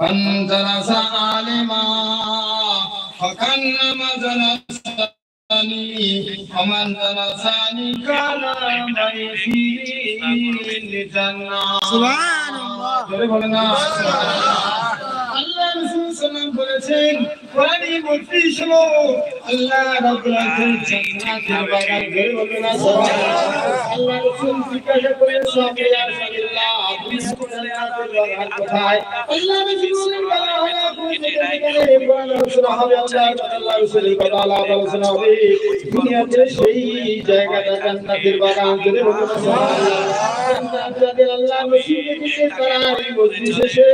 من جلس عالما فكأنما جلسني ومن جلسني كان معي في الجنة سبحان الله জোরে বলেন না আল্লাহ রাসূল সাল্লাল্লাহু বলেছেন বলতেই শোনো। আল্লাহ রাব্বুল আলামিন জান্নাতের বাগান জোরে বলেন না। আল্লাহ রাসূল জিজ্ঞাসা করেন সাহাবে ইয়া রাসূলুল্লাহ আপনি জান্নাতের বাগান কোথায়? আল্লাহ রাসূল বলেন বলা হয়, আপনি যেখানে কোরআন রাসূল হবে, আল্লাহ আল্লাহ রাসূলের কথা আল্লাহ আলোচনা হবে। দুনিয়াতে সেই জায়গাটা জান্নাতের বাগান জোরে বলেন না, সুবহানাল্লাহ। যাদের আল্লাহ নসিব রেখেছে তারা এই মজলিসে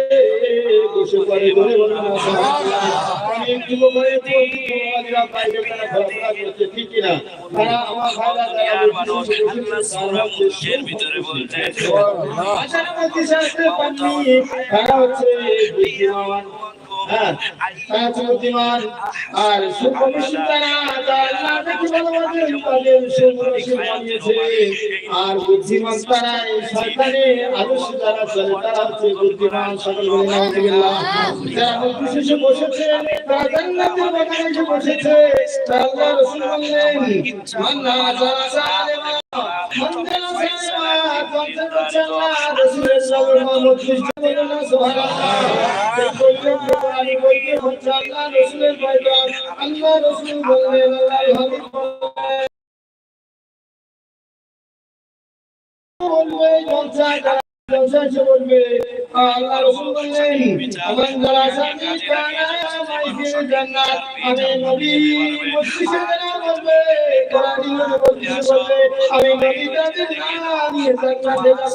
বসে পড়ে ধরে বলে না, সুবহানাল্লাহ। হয়ে ভিতরে পারেননি, তারা হচ্ছে বুদ্ধিমান। হ্যাঁ। আর সুকমিশন আল্লাহ তাকে ভালোবাসেন, তাদের সুকমিশন বানিয়েছে। আর বুদ্ধিমান তারা এই শয়তানের আদর্শ যারা চলে তারা হচ্ছে বুদ্ধিমান সকল বলে নাউজুবিল্লাহ যারা মজলিসে বসেছে তারা জান্নাতের বাগানে এসে বসেছে আল্লাহ রাসূল বললেন মান নাযারা সালিমা মান জালা সালিমা আল্লাহ রাসূলের সাল্লাল্লাহু বলে না সুবহানাল্লাহ এই বলতে হচ্ছে আল্লাহ রাসূলের পয়গাম আল্লাহ রাসূল বললেন, আল্লাহর হাবিব বলবে জলসা যারা জলসা এসে বলবে আল্লাহ রাসূল বললেন আমার যারা সাথী কানা মাইকে জান্নাত আমি নবী মজলিসে যারা বলবে কোরআনি মজলিসে বলবে, আমি নবী তাদের নাম নিয়ে জান্নাতে যাব।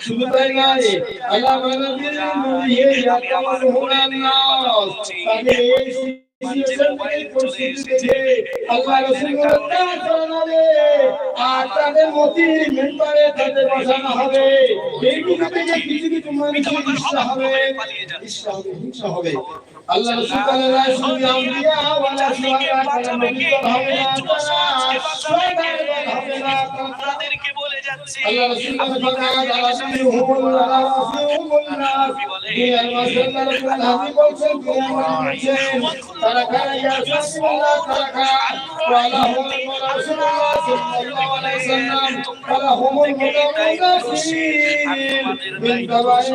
শুধু তাই নয় আল্লাহ নবীর নূরে ইয়াতামাল হুনান নাস তাকে এই আর তাদের মতি মেম্বারে তাদের বসানো হবে এই থেকে কিছু কিছু মানুষের ইচ্ছা হবে ইচ্ছা হবে হিংসা হবে আল্লাহ রসুল শুহাদা কালা নবী তো হবে না তাদেরকে বলে যাচ্ছে আল্লাহ রসুল দুনিয়ার মাসআল্লাহ রসুল হাবি বলছেন দুনিয়ার বলছেন তারা কারা ইয়া রাসূলুল্লাহ তারা কারা ওয়ালা হুমুল রাসূলুল্লাহ সাল্লাল্লাহু আলাইহি ওয়াসাল্লাম ওয়ালা হুমুল মুতাওয়াসসিন মিন তাবাইন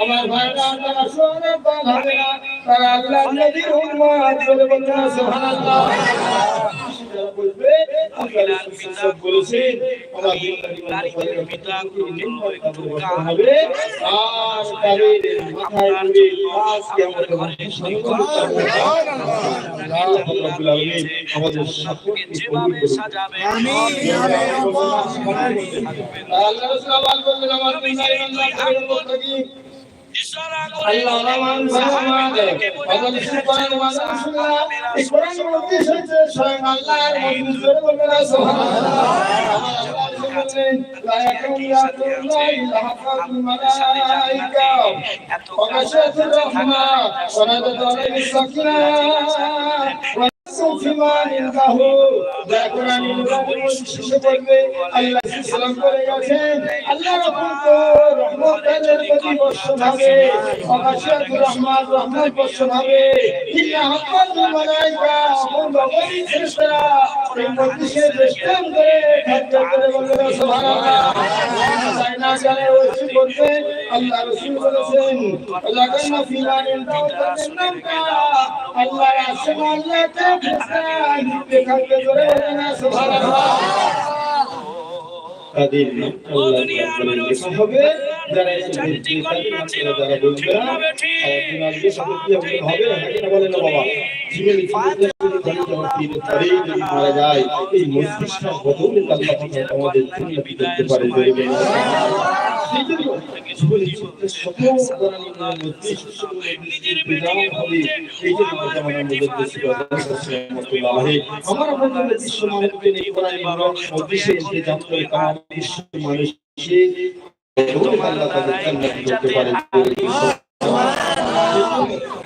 আমার ভাইরা তারা সোনার দান হবে না তারা আল্লাহ নবীর উম্মত বলে বলতে সুবহানাল্লাহ। বলবে আল্লাহ রাসূল বলেছেন আমার নারীদের পিতা হবে আর তাদের মাথায় করে আজ কিয়ামত আমাদের সকলকে যেভাবে সাজাবে আল্লাহ রাসূল আবার বললেন আমার পিতার ইমানদার থাকি ইশারা করে আল্লাহ রহমান রহমান আল্লাহ সুবহান ওয়া এই কোরআনের মধ্যে এসেছে স্বয়ং আল্লাহর মধ্যে জোরে বলবেন সুবহানাল্লাহ। লা ইয়াকুন ইয়াকুল্লাহ ইল্লা হাফাতুল আল্লাহ রাসূল বলেছেন ফিলানিন দাওয়াতের নামটা আল্লাহ রাসূল আল্লাহ তে ফেরেশতা দেখাতে না সুবহানাল্লাহ তাদের আল্লাহ হবে যারা এসে বুঝতে পারে যারা বলবে না আপনার কি হবে হবে না বলেন বাবা জীবনে মারা যায় এই মস্তিষ্কটা বদলে আল্লাহ আমাদের জন্য করতে পারে আমার মধ্যে বেশি কথা বলছে আমার আপনাদের বিশ্ব মানুষকে নিয়ে কোরআন মধ্যে ইন্তজাম করে বিশ্ব মানুষকে আল্লাহ তাদের করতে পারে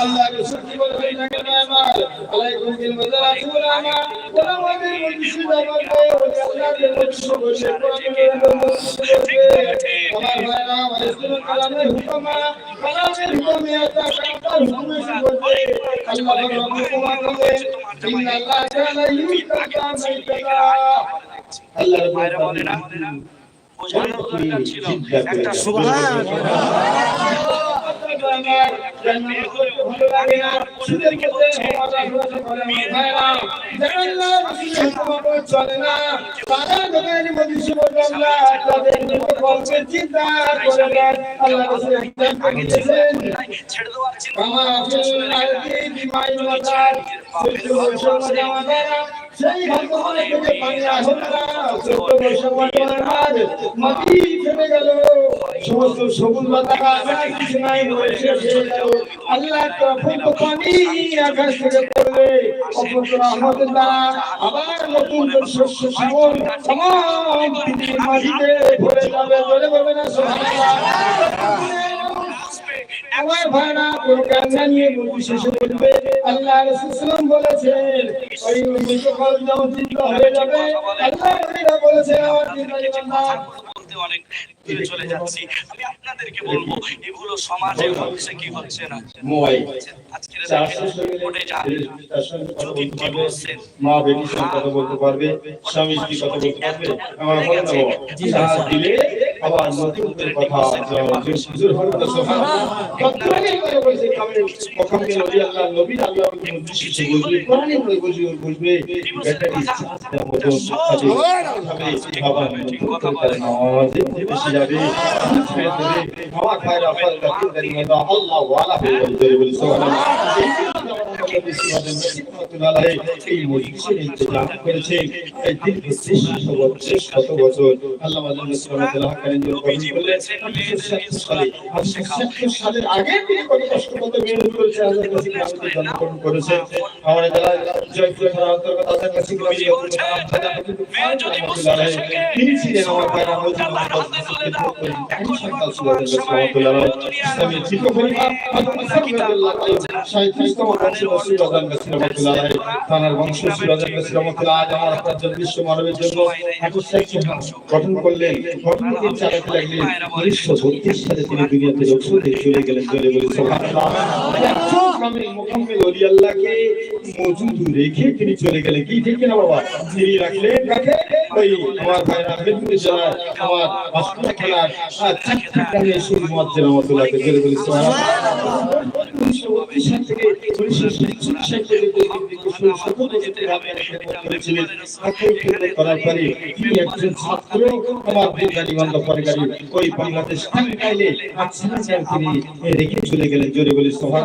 আল্লাহ রসুল কি বলবেন আমার? আলাইকুম বিল মাদারাতি ওয়া আমা ওয়া আমাদের মজলিসে বলবে ওই আল্লাহর মজলিসে বসে কোরআনের মজলিসে বলবে আমার ভাইরা আমার ইসলামের কালামের হুকুমা কালামের হুকুমে আতা কালামের হুকুমে বলবে আল্লাহ হুকুমা বলবে ইন্না আল্লাহ কানা ইউতাকা মাইতাকা। আল্লাহ বাইরে বলে না। বোঝানো দরকার ছিল। একটা সুবহান চলে না। তারা দোকানের মধ্যে শিবগঙ্গা তাদের গল্পে চিন্তা করে আল্লাহ রসুল দিয়েছেন। দেওয়ার চিন্তা কামা ফিল আরদি বিমাই মাদার সূর্য বৈষম্য জামাদারা সেই পানি আসল না জামাদার মাটি ফেটে গেল। সমস্ত সবুজ লতা কিছু নাই মরে গেল। আল্লাহ পানি আকাশ থেকে পড়বে অপর রহমতের দ্বারা আবার নতুন শস্য আমার ভাড়া কোনো কান্না নিয়ে বলবি শেষে বলবে আল্লাহ রসুলাম বলেছেন ওই হয়ে যাবে আল্লাহ বলেছেন আমার অনেক চলে যাচ্ছি আপনাদেরকে বলব এগুলো সমাজে হচ্ছে কি হচ্ছে না? আজকের কোর্টে যান কথা বলতে পারবে মা সঙ্গে কথা বলতে পারবে স্বামী স্ত্রী কথা বলতে পারবে আমার বলেন না বাবা সাথ দিলে আবার নতুন করে কথা যে হুজুর হবে তো সুবহানাল্লাহ কতদিন করে বলছে কামে কখন কে নবী আল্লাহ নবী আল্লাহ শিশু বলবে কোরআনে বলে বুঝবে বুঝবে ব্যাটারি চার্জের মতো আছে বাবা নতুন করে নামাজে বেশি যাবে। না যাবে। বলে সুবহানাল্লাহ এই মজলিসের ইন্তজাম করেছে এই দীর্ঘ শেষ শেষ কত বছর আল্লাহ আল্লাহ সুবহানাহু করেন যে কবি বলেছেন 1970 সালে 1970 সালের আগে তিনি কত কষ্ট করতে মেহনত করেছে আল্লাহ তিনি দুনিয়াতে চলে গেলেন মজুদ রেখে তিনি চলে গেলেন কি ঠিক না বাবা তিনি রাখলেন কাকে? তিনি টাঙ্গাইলে আচ্ছা রেখে চলে গেলেন। জোরে বলে সোহান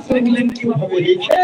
নিলেন কীভাবে? রেখে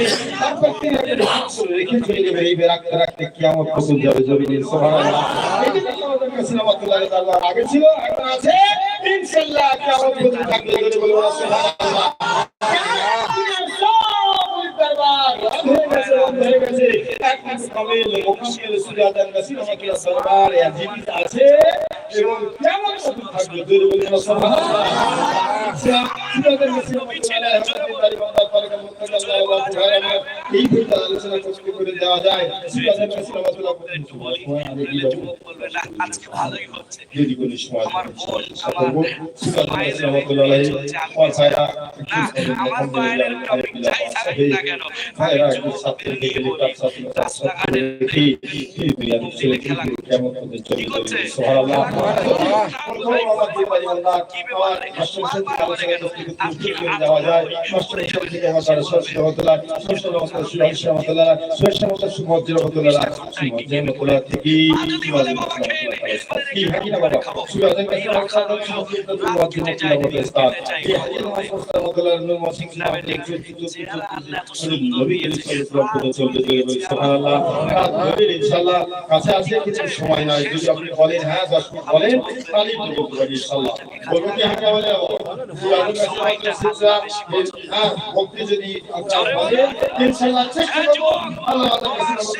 চলে যাবে এই রাখতে রাখতে কিয়ামত পর্যন্ত যাবে জরুরি সুবহানাল্লাহ এই যে আমাদের কাছে রহমতুল্লাহ আল্লাহ আগে ইনশাআল্লাহ কিয়ামত পর্যন্ত থাকবে জরুরি বলে সুবহানাল্লাহ আজকে ভালোই হচ্ছে। আমার বোন, আমার বাইরের টপিক যাই থাকুক না কেন করে আলোচনা করতে করতে করে যাওয়া যায়। সাহেব থেকে আমার দ্বারা সরস্বতী রহমতুল্লাহ থেকে বলে কাছে কাছে আছে কিছু সময় নাই যদি আপনি বলেন হ্যাঁ 10 মিনিট বলেন তাহলে তো বলতে বলব কি হ্যাঁ বলে কাছে আমাদের হ্যাঁ ভক্তি যদি আপনারা বলেন চেষ্টা করব আল্লাহ আমাদের কাছে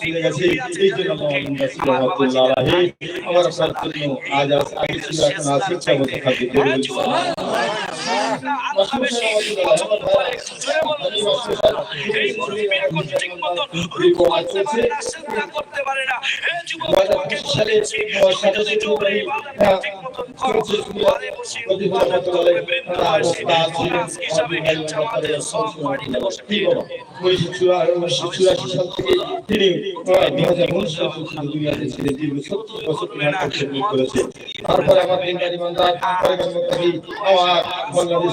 চলে গেছে এই জন্য আমাদের কাছে রহমতুল্লাহ আলাইহি আমার আপনার জন্য আজ আগে ছিল এখন আছে ইচ্ছা মতো থাকবে আল্লাহ বেশি জোরে বলুন এই মুরব্বীরা কোন ঠিক মতো রুকু করতে পারে না সিজদা করতে পারে না এই যুবক তোমাকে বলে যদি তোমরা ইবাদত ঠিক মতো করো ঘরে বসে ইবাদত করবে বৃন্দাবসী মহারাজ হিসাবে জামাতের সম্মানিত বসে উনিশশো চুরাশি সাল থেকে তিনি দুই হাজার উনিশ সাল পর্যন্ত দুনিয়াতে ছিলেন দীর্ঘ সত্তর বছর করেছে তারপরে আমার দিনদারি মান্দার আমার বাংলাদেশ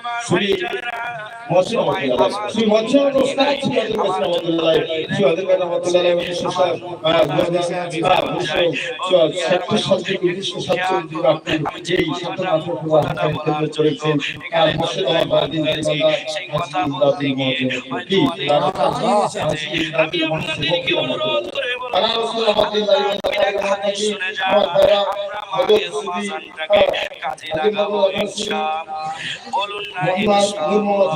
রহমতুল্লাহ শ্রী মহসিন রহমতুল্লাহ শ্রী আদিকার রহমতুল্লাহ আলাইহি উনিশশো সাল আহ, দু হাজার বিভাগ উনিশশো সত্তর সাল থেকে উনিশশো সাতচল্লিশ বিভাগ যেই সন্তান আঠারো ফেব্রুয়ারি হাকানি খেদমত আর মহসিন আমার ভাই দিনদারি মান্দার সেই কথা বলতে গিয়ে কি আমি অনুরোধ করে রাসূল ভাইরা শুনে যা আমার ভাইরা আমরা মাকে মাজানটাকে কাজে লাগাবো ইনশাআল্লাহ বলুন না ইনশাআল্লাহ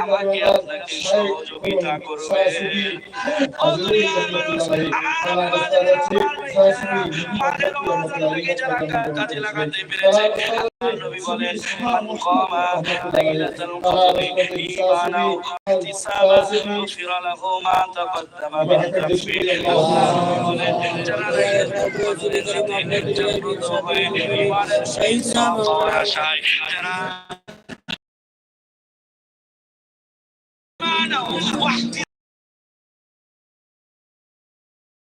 আমাকে আপনাকে সহযোগিতা করবে কাজে লাগাতে পেরেছে নবী বলেন মান লাইলাতুল কদরি ঈমানা ইহতিসাবা গুফিরা লাহু মা তাকদ্দামা মিন যামবি বলেন যারা লাইলাতুল কদরের রাতে জাগ্রত হয়ে ঈমানের সহিত পাওয়ার আশায় যারা ঈমানা ওয়া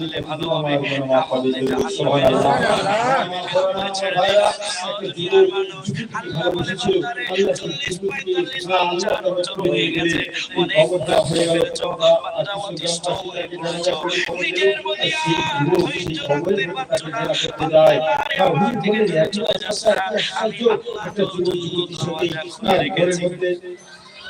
মানলে ভালো হবে না মানলে জাহান্নামে ছেড়ে দিন দুনিয়ার মানুষ আল্লাহ বলে বান্দারে 40 45 50 বছর হয়ে গেছে অনেক গুনাহ করে বান্দা অতিষ্ঠ হয়ে পড়েছো নিজের মধ্যে আর ধৈর্য রাখতে পারছ না আল্লাহরে আমার থেকে চলে যাচ্ছ আল্লাহ তো দরজা খুলে রেখেছি আইনা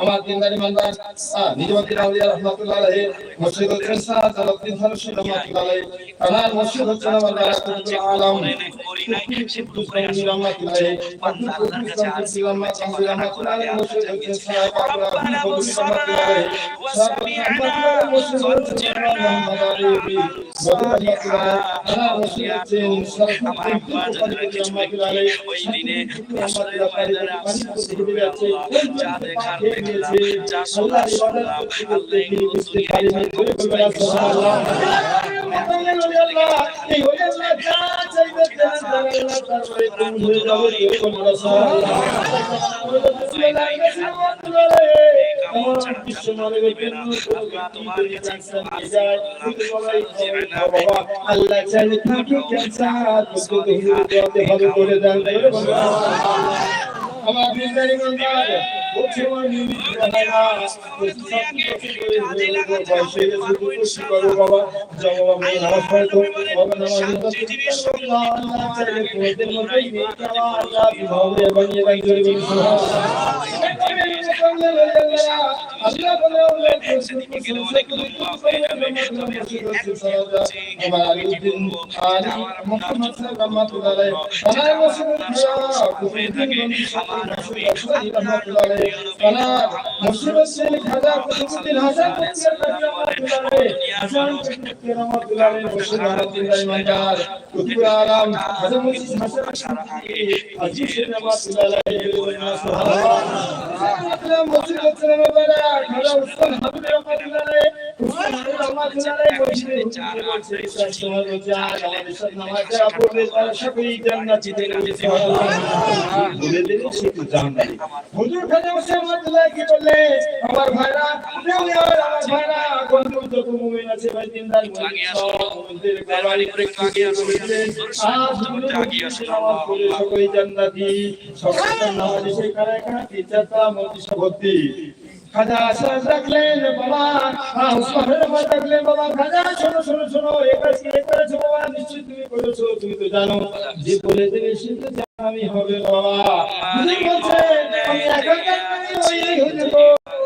আমার দিনদারি মালদার নিজামুদ্দিন আউলিয়া রহমাতুল্লাহ আলাইহি মুর্শিদুল ইরশাদ জালালউদ্দিন ফারুসি রহমাতুল্লাহ আলাইহি আমার মুর্শিদ হচ্ছেন আমার বারাকাতুল আলম ওই দিনে যাদের দেখলাম যা শোনার শুনলাম আল্লাহ এগুলো দুনিয়ায় আল্লাহ চাইলে তুমি ক্যান্সার করে দেন আমার বিন্দারি মন্দার বলছে আমার নিমিত হয় না বয়সে শুধু খুশি করো বাবা যাও আমি নামাজ পড়ে বাবা নামাজ আল্লাহ আল্লাহ চাইলে তোমাদের মতোই আল্লাহ বিবাহে বানিয়ে রাখি বলি আল্লাহ বলে আল্লাহ সেদিকে গেলে অনেক লম্বা হয়ে যাবে তবে আমি এক মিনিট আমার মোহাম্মদ রহমাতুল্লাহ আলাইহি আমার মুসলিম হয়ে থাকে আমার নবী রহমাতুল্লাহ আলাইহি আমার মুসলিম শেখ খাজা কুতুবুদ্দিন হাসান রহমাতুল্লাহ আলাইহি হাসান রহমাতুল্লাহ আলাইহি মুসলিম ইমানদার কুতুব আলম হাসান মুসলিম আজিজ রহমাতুল্লাহ আলাইহি সুবহানাল্লাহ মুসলিম রহমাতুল্লাহ খাজা উসমান হাবিব আমার ভাইরা আমার ভাইরা কোন যত মুমিন আছে ভাই দিনদার মুমিনদের গাড়ি করে কাগিয়ে রয়েছে আজ আগিয়ে আসে নামাজ পড়ে জান্নাতি সকলে নামাজ এসে কারা কারা কি চাতা মতি সবতি তুমি করেছ, তুমি তো জানো। যে আমি হবে, বাবা।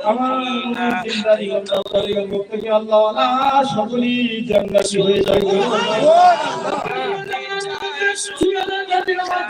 আমার আল্লাহ সকলেই জান্নাতি হয়ে যাবে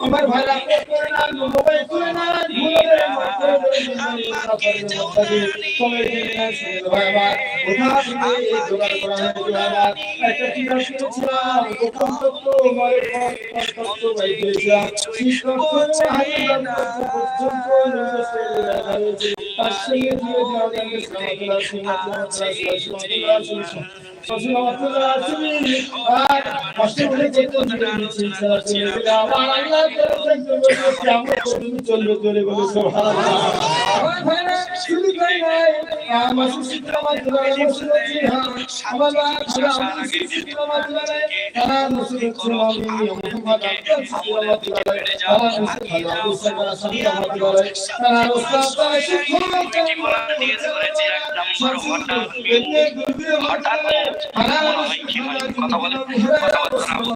আমার ভাই আপনি করে মোবাইল করে না ভুলে তবে ভাই আমার কোথা থেকে জোগাড় করা হয়েছিল আমার একটা কিতাব কিনেছিলাম প্রথম তত্ত্ব মরে তত্ত্ব বাই করেছিলাম সেই তত্ত্ব পর্যন্ত নিজস্ব লেখা হয়েছে তার কষ্ট করে যেতে আমার আমরা চলবে চলে আমার আমার আমার বসে রয়েছে আমার আমার সুশীল আমার দুলারে তারা বসে রয়েছে আমি মোহাম্মদ আব্দুল সুশীল আমার দুলারে তারা বসে ভালো অবস্থা করা সাথে আমার দুলারে তারা ওস্তাদ তারা শিক্ষক হঠাৎ কথা বলে কথা বলতে